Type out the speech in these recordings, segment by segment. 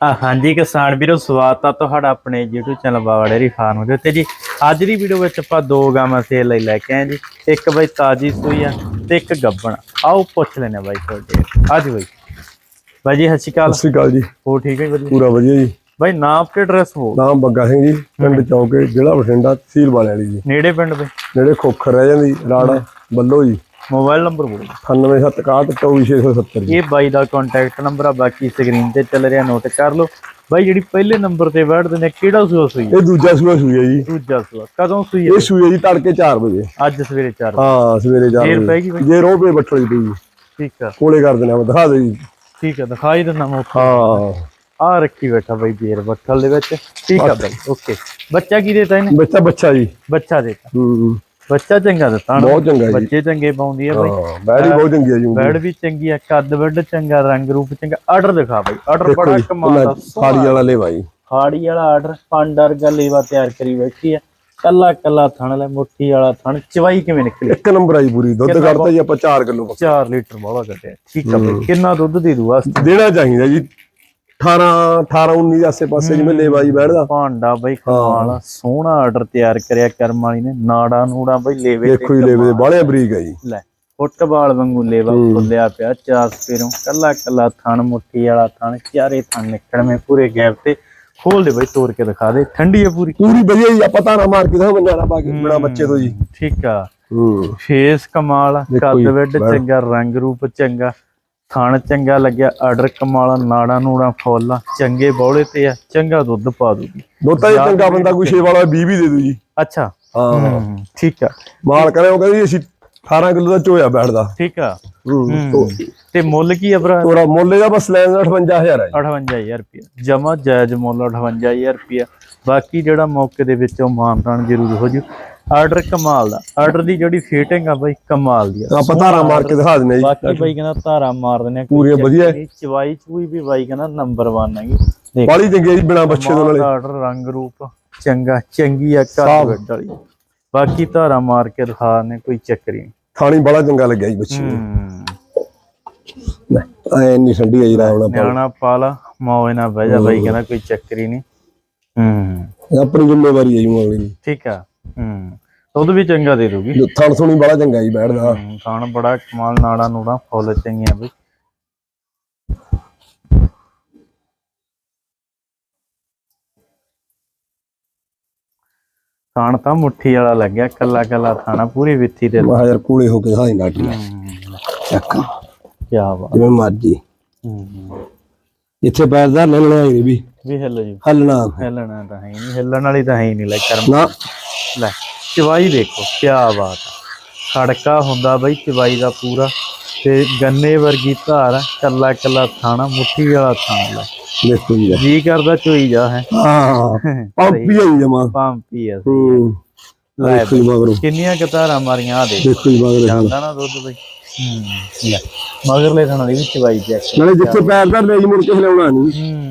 ਆ ਹਾਂਜੀ ਕਿਸਾਨ ਵੀਰੋ ਸਵਾਗਤ ਆ ਤੁਹਾਡਾ ਆਪਣੇ YouTube channel Bawa dairy farm ਦੇ ਉੱਤੇ ਜੀ। ਅੱਜ ਦੀ ਵੀਡੀਓ ਵਿੱਚ ਆਪਾਂ ਦੋ ਗਾਵਾਂ ਸੇਲ ਲਈ ਲੈ ਕੇ ਆਏ ਜੀ। ਇੱਕ ਬਈ ਤਾਜੀ ਸੂਈ ਆ ਤੇ ਇੱਕ ਗੱਬਣ ਆਓ ਪੁੱਛ ਲੈਨੇ ਬਾਈ ਤੁਹਾਡੇ। ਅੱਜ ਬਈ। ਬਾਈ ਜੀ ਸਤਿ ਸ਼੍ਰੀ ਅਕਾਲ। ਸਤਿ ਸ਼੍ਰੀ ਅਕਾਲ ਜੀ। ਹੋ ਠੀਕ ਹੈ ਜੀ ਪੂਰਾ ਵਧੀਆ ਜੀ। ਬਾਈ ਨਾਮ ਤੇ ਐਡਰੈਸ ਹੋ ਨਾਮ ਬੱਗਾ ਸਿੰਘ ਜੀ ਪਿੰਡ ਚੌਕੇ ਜ਼ਿਲ੍ਹਾ ਬਠਿੰਡਾ ਤਹਿਸੀਲ ਵਾਲਿਆਂ ਵਾਲੀ ਜੀ। ਨੇੜੇ ਪਿੰਡ ਬਈ। ਜਿਹੜੇ ਖੋਖਰ ਰਹਿ ਜਾਂਦੀ ਰਾੜਾ ਬੱਲੋ ਜੀ। ਮੋਬਾਈਲ ਨੰਬਰ ਬੋਲੋ। 9761 ਜੀ। ਇਹ ਬਾਈ ਦਾ ਕੰਟੈਕਟ ਨੰਬਰ ਆ ਬਾਕੀ ਸਕਰੀਨ ਤੇ ਚੱਲ ਰਿਹਾ ਨੋਟ ਕਰ ਲਓ। ਬਾਈ ਜਿਹੜੀ ਪਹਿਲੇ ਨੰਬਰ ਤੇ ਬੈਠਦੇ ਨੇ ਕਿਹੜਾ ਸੂਆ ਸੂਈ? ਇਹ ਦੂਜਾ ਸੂਆ ਸੂਈ ਹੈ ਜੀ। ਦੂਜਾ ਸੂਆ। ਕਦੋਂ ਸੂਈ? ਇਹ ਸੂਈ ਹੈ ਜੀ ਤੜਕੇ 4 ਵਜੇ। ਅੱਜ ਸਵੇਰੇ 4 ਹਾਂ ਸਵੇਰੇ 4 ਜੇਰ ਵਜੇ। ਜੇ ਰੋਹ ਪੇ ਪਈ ਜੀ। ਠੀਕ ਆ। ਕੋਲੇ ਕਰ ਦੇਣਾ ਮੈਂ ਦਿਖਾ ਦੇ ਜੀ। ਠੀਕ ਆ ਦਿਖਾਈ ਦਿੰਦਾ ਮੈਂ। ਹਾਂ। ਆ ਰੱਖੀ ਬੈਠਾ ਬਾਈ ਬੀਰ ਬੱਠਲ ਦੇ ਵਿੱਚ। ਠੀਕ ਆ ਬਾਈ ਓਕੇ। ਬੱਚਾ ਕੀ ਦੇਤਾ ਇਹਨੇ? ਬੱਚਾ ਬੱਚਾ ਜੀ। ਬੱਚਾ ਦੇਤਾ। ਹੂੰ। ਬੱਚਾ ਚੰਗਾ ਦਿੱਤਾ ਨਾ। ਬਹੁਤ ਚੰਗਾ ਜੀ। ਬੱਚੇ ਚੰਗੇ ਪਾਉਂਦੀ ਆ ਬਾਈ। ਹਾਂ ਬੈੜੀ ਬਹੁਤ ਚੰਗੀ ਹੈ ਜੀ ਬੈਡ ਵੀ ਚੰਗੀ ਆ ਕੱਦ ਵੱਡ ਚੰਗਾ ਰੰਗ ਰੂਪ ਚੰਗਾ। ਆਰਡਰ ਦਿਖਾ ਬਾਈ ਆਰਡਰ ਬੜਾ ਜੀ ਕਮਾਲ ਦਾ ਫਾੜੀ ਵਾਲਾ ਲੈ ਭਾਈ ਹਾੜੀ ਵਾਲਾ ਆਰਡਰ ਪੰਡਰ ਗਲੇਵਾ ਤਿਆਰ ਕਰੀ ਬੈਠੀ ਆ। ਕੱਲਾ ਕੱਲਾ ਥਣ ਲੈ ਮੁੱਠੀ ਵਾਲਾ ਥਣ ਚਵਾਈ ਕਿਵੇਂ ਨਿਕਲੀ? ਇੱਕ ਨੰਬਰ ਆਈ ਪੂਰੀ ਦੁੱਧ ਕੱਢਦਾ ਜੀ ਆਪਾਂ 4 ਕਿਲੋ 4 ਲੀਟਰ ਬੋਲਾ ਕੱਢਿਆ। ਠੀਕ ਆ ਕਿੰਨਾ ਦੁੱਧ ਦੇ ਦੂ ਵਾਸਤੇ? ਦੇਣਾ ਚਾਹੀਦਾ ਜੀ। 18 18 19 ਦੇ ਆਸੇ ਪਾਸੇ ਜਿਵੇਂ ਲੈ ਬਾਈ ਬੈਠਦਾ ਭਾਂਡਾ ਬਈ ਕਮਾਲ ਸੋਹਣਾ ਆਰਡਰ ਤਿਆਰ ਕਰਿਆ ਕਰਮ ਵਾਲੀ ਨੇ ਨਾੜਾ ਨੂੜਾ ਬਈ ਲੇਵੇ ਦੇਖੋ ਜੀ ਲੈਵੇ ਦੇ ਬਾਹਲੇ ਬਰੀਕ ਹੈ ਜੀ। ਲੈ ਫੁੱਟਬਾਲ ਵਾਂਗੂ ਲੇਵਾ ਫੁੱਲਿਆ ਪਿਆ ਚਾਸ ਪੇਰੋਂ ਕੱਲਾ ਕੱਲਾ ਥਣ ਮੁੱਠੀ ਵਾਲਾ ਥਣ ਚਾਰੇ ਥਣ ਨਿਕਲਵੇਂ ਪੂਰੇ ਗੈਪ ਤੇ। ਖੋਲ ਦੇ ਬਈ ਤੋੜ ਕੇ ਦਿਖਾ ਦੇ ਠੰਡੀ ਆ ਪੂਰੀ। ਪੂਰੀ ਵਧੀਆ ਜੀ ਆਪਾਂ ਤਾਣਾ ਮਾਰ ਕੇ ਮੰਨਾਣਾ ਪਾ ਕੇ ਬਿਨਾ ਬੱਚੇ ਤੋਂ ਜੀ। ਠੀਕ ਆ। ਹੂੰ। ਫੇਸ ਕਮਾਲ ਕੱਦ ਜੀ, ਵੱਡ। ਚੰਗਾ ਰੰਗ ਰੂਪ ਚੰਗਾ। ਥਣ ਚੰਗਾ ਲੱਗਿਆ ਆਰਡਰ ਕਮਾਲ ਨਾੜਾ ਨੂੜਾ ਫੁੱਲ ਚੰਗੇ ਬੌਲੇ ਤੇ ਆ ਚੰਗਾ ਦੁੱਧ ਪਾ ਦੂਗੀ। ਦੋਤਾ ਜੀ ਚੰਗਾ ਬੰਦਾ ਕੋਈ 6 ਵਾਲਾ 20 ਵੀ ਦੇ ਦੂ ਜੀ। ਅੱਛਾ। ਹਾਂ। ਠੀਕ ਆ। ਮਾਲ ਕਰੇ ਉਹ ਕਹਿੰਦੀ ਅਸੀਂ 18 ਕਿਲੋ ਦਾ ਚੋਇਆ ਬੈਠਦਾ। ਠੀਕ ਆ। ਤੇ ਮੁੱਲ ਕੀ ਆ ਭਰਾ? ਤੋੜਾ ਮੁੱਲ ਦਾ ਬਸ ਲੈਣ ਦਾ 58000 ਹੈ ਜੀ। 58000 ਰੁਪਇਆ। ਜਮਾ ਜਾਇਜ਼ ਮੁੱਲ 58000 ਰੁਪਇਆ। ਬਾਕੀ ਜਿਹੜਾ ਮੌਕੇ ਦੇ ਵਿੱਚ ਉਹ ਮਾਨਤਾਨ ਜ਼ਰੂਰ ਹੋ ਜੂ। ਆਰਡਰ ਕਮਾਲ ਦਾ। ਆਰਡਰ ਦੀ ਜਿਹੜੀ ਫਿਟਿੰਗ ਆ ਬਾਈ ਕਮਾਲ ਦੀ ਆ। ਆਪਾਂ ਧਾਰਾ ਮਾਰ ਕੇ ਦਿਖਾ ਦਿੰਦੇ ਜੀ। ਬਾਕੀ ਬਾਈ ਕਹਿੰਦਾ ਧਾਰਾ ਮਾਰ ਆ। ਪੂਰੀਆਂ ਚੱਕਰ ਵਧੀਆ। ਨਹੀਂ, ਚਵਾਈ ਚੂਈ ਵੀ ਬਾਈ ਕਹਿੰਦਾ ਨੰਬਰ 1 ਹੈਗੀ। ਬਾਲੀ ਚੰਗੀ ਜੀ ਬਿਨਾ ਬੱਚੇ ਤੋਂ ਨਾਲੇ। ਆਰਡਰ ਰੰਗ ਰੂਪ ਚੰਗਾ ਚੰਗੀ ਆ ਕੱਦ। ਵੱਡ ਵਾਲੀ। ਬਾਕੀ ਧਾਰਾ ਮਾਰ ਕੇ ਦਿਖਾ ਨੇ ਕੋਈ ਚੱਕਰ ਨਹੀਂ। ਥਾਣੀ ਬੜਾ ਚੰਗਾ ਲੱਗਿਆ ਜੀ ਬੱਚੇ ਨੂੰ। ਐ ਇੰਨੀ ਠੰਡੀ ਹੈ ਜੀ ਰਾਵਣਾ ਪਾਲਾ ਮੌਜ ਨਾਲ ਬਹਿ ਜਾ ਬਾਈ ਕਹਿੰਦਾ ਕੋਈ ਚੱਕਰ ਹੀ ਨਹੀਂ। ਹੂੰ। ਆਪਣੀ ਜ਼ਿੰਮੇਵਾਰੀ ਹੈ ਜੀ ਮੋਗਲੀ ਦੀ। ਠੀਕ ਆ ਹੂੰ। ਦੁੱਧ ਵੀ ਚੰਗਾ ਦੇ ਦੂਗੀ ਥਣ ਸੁਣੀ ਬੜਾ ਚੰਗਾ ਜੀ ਬੈਠਦਾ। ਹੂੰ, ਖਾਣ ਬੜਾ ਕਮਾਲ ਨਾੜਾ ਨੂੜਾ ਫੁੱਲ ਚੰਗੀਆਂ ਬਈ। ਖਾਣ ਤਾਂ ਮੁੱਠੀ ਵਾਲਾ ਲੱਗਿਆ ਕੱਲਾ ਕੱਲਾ ਖਾਣਾ ਪੂਰੀ ਵਿੱਥੀ ਦੇ ਮਾ ਯਾਰ ਕੂਲੇ ਹੋ ਕੇ ਦਿਖਾਈ ਨਾਟੀ ਚੱਕ। ਕੀ ਬਾਤ। ਜਿਵੇਂ ਮਰਜ਼ੀ। ਹੂੰ ਇੱਥੇ ਹੀ ਨਹੀਂ ਵੀ। ਵੀ ਹਿੱਲ ਜੀ। ਹੱਲਣਾ ਹਿੱਲਣਾ ਤਾਂ ਹੈ ਹੀ ਨਹੀਂ ਹਿੱਲਣ ਵਾਲੀ ਤਾਂ ਹੈ ਹੀ ਨਹੀਂ ਲੈ ਕਰਮ। ਨਾ। ਲੈ ਚਵਾਈ ਦੇਖੋ ਕੀ ਬਾਤ ਆ। ਖੜਕਾ ਹੁੰਦਾ ਬਈ ਚਵਾਈ ਦਾ ਪੂਰਾ। ਤੇ ਗੰਨੇ ਵਰਗੀ ਧਾਰ ਆ, ਕੱਲਾ ਕੱਲਾ ਥਾਣਾ ਮੁੱਠੀ ਵਾਲਾ ਥਾਣਾ ਲੈ। ਦੇਖੋ ਜੀ। ਜੀ ਕਰਦਾ ਚੋਈ ਜਾ ਹੈ। ਹਾਂ ਪੰਪੀ ਆਈ ਜਮਾ। ਪੰਪੀ ਆ। ਹੂੰ ਦੇਖੋ ਜੀ ਮਗਰੋਂ। ਕਿੰਨੀਆਂ ਕਤਾਰਾਂ ਮਾਰੀਆਂ ਆ ਦੇ ਦੇਖੋ ਜੀ ਮਗਰੋਂ। ਜਾਂਦਾ ਨਾ ਦੁੱਧ ਬਈ। ਹੂੰ ਲੈ। ਮਗਰਲੇ ਥਾਣਾ ਦੀ ਵੀ ਚਵਾਈ ਚੈੱਕ। ਨਾਲੇ ਜਿੱਥੇ ਪੈਰਦਾਰ ਲੈ ਜੀ ਮੁੜ ਕੇ ਹਿਲਾਉਣਾ ਨਹੀਂ।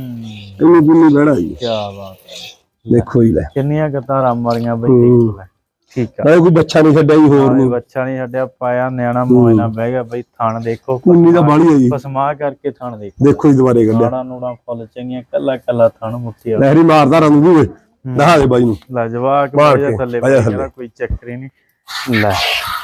ਇੰਨੀ ਗੁੰਨੀ ਬਹਿਣਾ ਜੀ। ਕੀ ਬਾਤ ਹੈ। ਦੇਖੋ ਜੀ ਲੈ। ਕਿੰਨੀਆਂ ਕਤਾਰਾਂ ਮਾਰੀਆਂ ਬਈ ਹੂੰ। ਦੇਖ ਲੈ। ਠੀਕ ਆ। ਕੋਈ ਬੱਚਾ ਨਹੀਂ ਛੱਡਿਆ ਜੀ ਹੋਰ ਨੂੰ। ਬੱਚਾ ਨਹੀਂ ਛੱਡਿਆ ਪਾਇਆ ਨਿਆਣਾ ਮੋਏ ਨਾਲ ਬਹਿ ਗਿਆ ਬਈ ਥਣ ਦੇਖੋ ਕੁੰਨੀ ਦਾ ਬਾਲੀ ਹੈ ਜੀ। ਪਸਮਾ ਕਰਕੇ ਥਣ ਦੇਖੋ। ਦੇਖੋ ਜੀ ਦੁਬਾਰੇ ਕੱਢਿਆ। ਨਾੜਾ ਨੂੜਾ ਫੁੱਲ ਚੰਗੀਆਂ ਕੱਲਾ ਕੱਲਾ ਥਣ ਮੁੱਠੀ ਵਾਲਾ ਲਹਿਰੀ ਮਾਰਦਾ ਰੰਗ ਵੀ। ਦਿਖਾ ਦੇ ਬਾਈ ਨੂੰ। ਲਾਜਵਾਕ ਬਈ ਥੱਲੇ। ਕੋਈ ਚੱਕਰ ਹੀ ਨਹੀਂ। ਲੈ।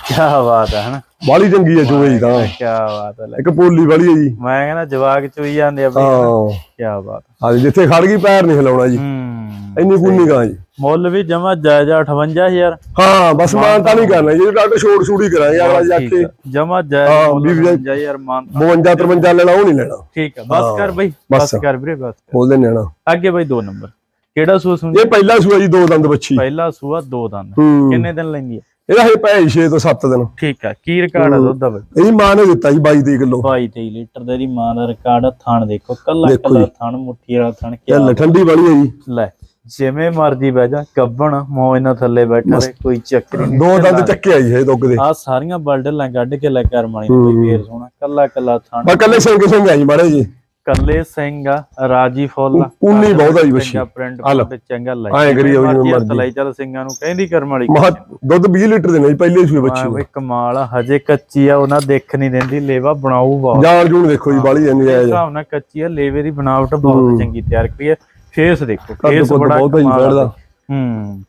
ਕੀ ਬਾਤ ਹੈ ਹਨਾ? ਬਾਲੀ ਚੰਗੀ ਹੈ ਚੋਏ ਜੀ ਤਾਂ। ਕੀ ਬਾਤ ਹੈ ਇੱਕ ਪੋਲੀ ਵਾਲੀ ਹੈ ਜੀ। ਮੈਂ ਕਹਿੰਦਾ ਜਵਾਕ ਚੋਈ ਜਾਂਦੇ ਆ ਹਾਂ। ਕੀ ਬਾਤ ਹਾਂ ਜਿੱਥੇ ਖੜ ਗਈ ਪੈਰ ਨਹੀਂ ਹਿਲਾਉਣਾ ਜੀ। ਹੂੰ। ਇੰਨੀ ਕੁੰਨੀ ਗਾਂ ਜੀ। ਮੁੱਲ ਵੀ ਜਮਾ ਜਾਇਜ਼ਾ 58000 ਹਾਂ ਬਸ ਮਾਨਤਾ ਨਹੀਂ ਕਰਨਾ ਜੀ ਡਾਕਟਰ ਛੋੜ ਛੂੜੀ ਕਰਾਂਗੇ ਅਗਲਾ ਜਾ ਕੇ। ਜਮਾ ਹਾਂ, ਜਾਇਜ਼ ਮੁੱਲ ਵੀਹ ਹਜ਼ਾਰ- 58000 ਮਾਨ 52 53 ਲੈਣਾ ਉਹ ਨਹੀਂ ਲੈਣਾ। ਠੀਕ ਆ ਬਸ ਕਰ ਬਈ ਬਸ। ਕਰ ਵੀਰੇ ਬਸ ਬੋਲਦੇ ਨਿਆਣਾ ਅੱਗੇ ਬਈ ਦੋ ਨੰਬਰ। ਕਿਹੜਾ ਸੂਆ ਸੁਣ ਇਹ ਪਹਿਲਾ ਸੂਆ ਜੀ ਦੋ ਦੰਦ ਬੱਚੀ ਪਹਿਲਾ ਸੂਆ ਦੋ ਦੰਦ। ਹੂੰ। ਕਿੰਨੇ ਦਿਨ ਲੈਂਦੀ ਹੈ ਇਹਦਾ ਹੈ ਪੈ 6 ਤੋਂ 7 ਦਿਨ। ਠੀਕ ਆ ਕੀ ਰਿਕਾਰਡ ਆ ਦੁੱਧ ਦਾ ਬਈ ਇਹਦੀ ਮਾਂ ਨੇ ਦਿੱਤਾ ਜੀ 22 ਕਿਲੋ 22 23 ਲੀਟਰ ਦਾ ਇਹਦੀ ਮਾਂ ਦਾ ਰਿਕਾਰਡ ਆ, ਥਣ ਦੇਖੋ ਕੱਲਾ ਕੱਲਾ। ਥਣ ਮੁੱਠੀ ਵਾਲਾ ਥਣ ਇਹ ਕਿਆ ਠੰਡੀ ਵਾਲੀ ਹੈ ਜੀ। ਲੈ ਜਿਵੇਂ ਮਰਜ਼ੀ ਬਹਿ ਜਾ ਕੱਬਣ ਮੌਜ ਨਾਲ ਥੱਲੇ ਬੈਠਾ ਰਹੇ ਕੋਈ ਚੱਕਰ ਨਹੀਂ। ਦੋ ਦੰਦ ਚੱਕੇ ਆਈ ਹੈ ਦੁੱਗ ਦੇ। ਆ ਸਾਰੀਆਂ ਬਲਡਲਾਂ ਕੱਢ ਕੇ ਲੈ ਕਰ ਮਾਣੀ ਕੋਈ ਫੇਰ ਸੋਣਾ ਕੱਲਾ ਕੱਲਾ ਥਣ। ਬਸ ਕੱਲੇ ਸਿੰਘ ਸਿੰਘ ਆਈ ਮਾਰੇ ਜੀ ਕੱਲੇ ਸਿੰਘ ਆ ਰਾਜੀ ਫੁੱਲ ਉਨੀ ਬਹੁਤ ਜੀ ਬੱਚੀ। ਚੰਗਾ ਪ੍ਰਿੰਟ। ਤੇ ਚੰਗਾ ਲਾਈ ਐਂ ਕਰੀ ਜਾਓ ਜਿਵੇਂ ਮਰਜ਼ੀ। ਲਾਈ ਚੱਲ ਸਿੰਘਾਂ ਨੂੰ ਕਹਿੰਦੀ ਕਰਮ ਵਾਲੀ ਮਹਾ ਦੁੱਧ 20 ਲੀਟਰ ਦੇ ਨਹੀਂ ਪਹਿਲੇ ਸੂਏ ਹਾਂ ਬੱਚੀ ਬਈ ਕਮਾਲ ਆ ਹਜੇ ਕੱਚੀ ਆ ਉਹਨਾਂ ਦੇਖ ਨਹੀਂ ਦਿੰਦੀ ਲੇਵਾ ਬਣਾਊ ਬਹੁਤ ਜਾਣ ਜੂਣ ਦੇਖੋ ਜੀ ਬਾਲੀ ਇਸ ਆਇਆ ਹਿਸਾਬ ਨਾਲ ਕੱਚੀ ਆ ਲੇਵੇ ਦੀ ਬਣਾਵਟ ਬਹੁਤ ਚੰਗੀ ਤਿਆਰ ਕਰੀ ਹੈ ਫੇਸ ਦੇਖੋ ਫੇਸ ਬੜਾ ਬਹੁਤ ਜੀ ਬੈਠਦਾ। ਬਈ। ਹੂੰ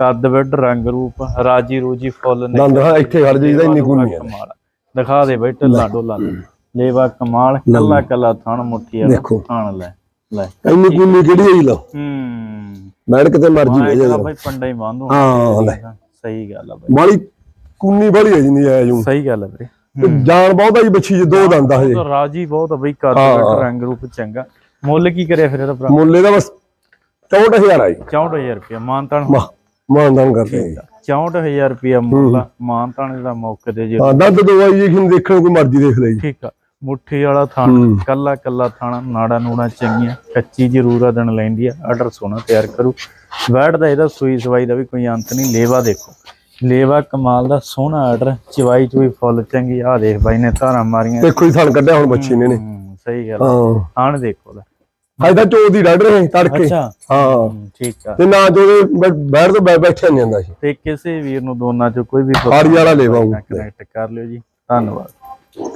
ਕੱਦ ਵੱਡ ਰੰਗ ਰੂਪ ਰਾਜੀ ਰੂਜੀ ਫੁੱਲ ਨੇ ਦੰਦ ਹਾਂ ਇੱਥੇ ਖੜ ਜਾਈਦਾ ਇੰਨੀ ਕਮਾਲ ਆ। ਦਿਖਾ ਦੇ ਬਈ ਢੱਲਾ ਡੋਲਾ ਲੇਵਾ ਕਮਾਲ ਕੱਲਾ ਕੱਲਾ ਥਣ ਮੁੱਠੀ ਆ ਦੇਖੋ। ਥਣ ਲੈ ਲੈ। ਇੰਨੀ ਗੁੰਨੀ ਕਿਹੜੀ ਆਈ ਲਾ ਹੂੰ। ਬੈਠ ਕਿਤੇ ਮਰਜ਼ੀ ਲੈ ਜਾ ਬਈ ਪੰਡਾ ਹੀ ਬੰਦ ਹੋ ਲੈ। ਸਹੀ ਗੱਲ ਆ ਬਈ। ਬਾਲੀ ਕੁੰਨੀ ਬਾਲੀ ਹੈ ਜੀ ਨਹੀਂ ਆਇਆ ਜੂੰ। ਸਹੀ ਗੱਲ ਆ ਵੀਰੇ। ਜਾਨ ਬਹੁਤ ਆ ਜੀ ਬੱਚੀ ਜੇ ਦੋ ਦੰਦ ਆ ਹਜੇ। ਰਾਜੀ ਬਹੁਤ ਆ ਬਈ ਕੱਦ ਰੰਗ ਰੂਪ ਚੰਗਾ। ਮੁੱਲ ਕੀ ਕਰਿਆ ਫਿਰ ਇਹਦਾ ਭਰਾ? ਮੁੱਲੇ ਦਾ ਬਸ 64000 ਆਈ 64000 ਰੁਪਇਆ ਮਾਨਤਾਨ। ਮਾ ਮਾਨਦਾਨ ਕਰਦੇ ਆ ਜੀ। 64000 ਰੁਪਇਆ ਮੁੱਲ ਆ, ਮਾਨਤਾਨ ਜਿਹੜਾ ਮੌਕੇ ਤੇ ਜੇ ਹਾਂ ਦੰਦ ਦਵਾਈ ਜੀ ਕਿਨ ਦੇਖਣ ਕੋਈ ਮਰਜ਼ੀ ਦੇਖ ਲੈ ਜੀ। ਠੀਕ ਆ। ਮੁੱਠੀ ਵਾਲਾ ਥਣ ਹੂੰ। ਕੱਲਾ ਕੱਲਾ ਥਣ ਨਾੜਾ ਨੂੜਾ ਚੰਗੀਆਂ ਕੱਚੀ ਜ਼ਰੂਰ ਆ ਦਿਨ ਲੈਂਦੀ ਆ ਆਰਡਰ ਸੋਨਾ ਤਿਆਰ ਕਰੂ। ਵੈਟ ਦਾ ਇਹਦਾ ਸੂਈ ਸਵਾਈ ਦਾ ਵੀ ਕੋਈ ਅੰਤ ਨਹੀਂ ਲੇਵਾ ਦੇਖੋ। ਲੇਵਾ ਕਮਾਲ ਦਾ ਸੋਹਣਾ ਆਰਡਰ ਚਵਾਈ ਚੁਈ ਫੁੱਲ ਚੰਗੀ ਆ ਦੇਖ ਬਾਈ ਨੇ ਧਾਰਾਂ ਮਾਰੀਆਂ। ਦੇਖੋ ਜੀ ਥਣ ਕੱਢਿਆ ਹੁਣ ਬੱਚੀ ਨੇ ਨੇ ਹੂੰ, ਸਹੀ ਗੱਲ ਹਾਂ। ਆਣ ਦੇਖੋ ਅੱਜ ਤਾਂ ਚੋ ਦੀ ਡਾਡ ਰਹੇ ਤੜਕੇ। ਅੱਛਾ। ਹਾਂ। ਹੂੰ, ਠੀਕ ਆ। ਤੇ ਨਾ ਜੋ ਬੈਠ ਤੋਂ ਬੈਠਿਆ ਨਹੀਂ ਜਾਂਦਾ ਸੀ। ਤੇ ਕਿਸੇ ਵੀਰ ਨੂੰ ਦੋਨਾਂ ਚੋਂ ਕੋਈ ਵੀ ਹਾੜੀ ਵਾਲਾ ਲੇਵਾ। ਕਨੈਕਟ ਕਰ ਲਿਓ ਜੀ। ਧੰਨਵਾਦ।